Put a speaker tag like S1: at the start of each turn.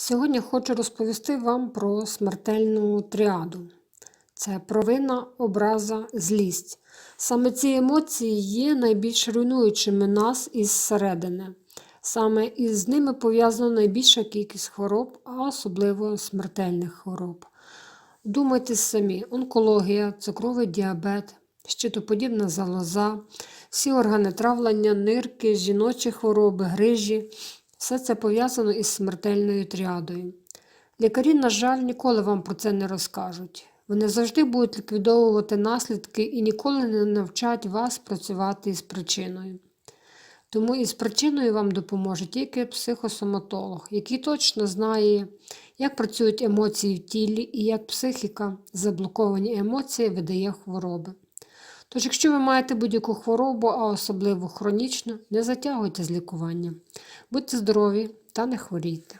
S1: Сьогодні хочу розповісти вам про смертельну тріаду. Це провина, образа, злість. Саме ці емоції є найбільш руйнуючими нас із середини. Саме із ними пов'язана найбільша кількість хвороб, а особливо смертельних хвороб. Думайте самі: онкологія, цукровий діабет, щитоподібна залоза, всі органи травлення, нирки, жіночі хвороби, грижі. Все це пов'язано із смертельною тріадою. Лікарі, на жаль, ніколи вам про це не розкажуть. Вони завжди будуть ліквідовувати наслідки і ніколи не навчать вас працювати із причиною. Тому із причиною вам допоможе тільки психосоматолог, який точно знає, як працюють емоції в тілі і як психіка, заблоковані емоції видає хвороби. Тож, якщо ви маєте будь-яку хворобу, а особливо хронічну, не затягуйте з лікуванням. Будьте здорові та не хворійте.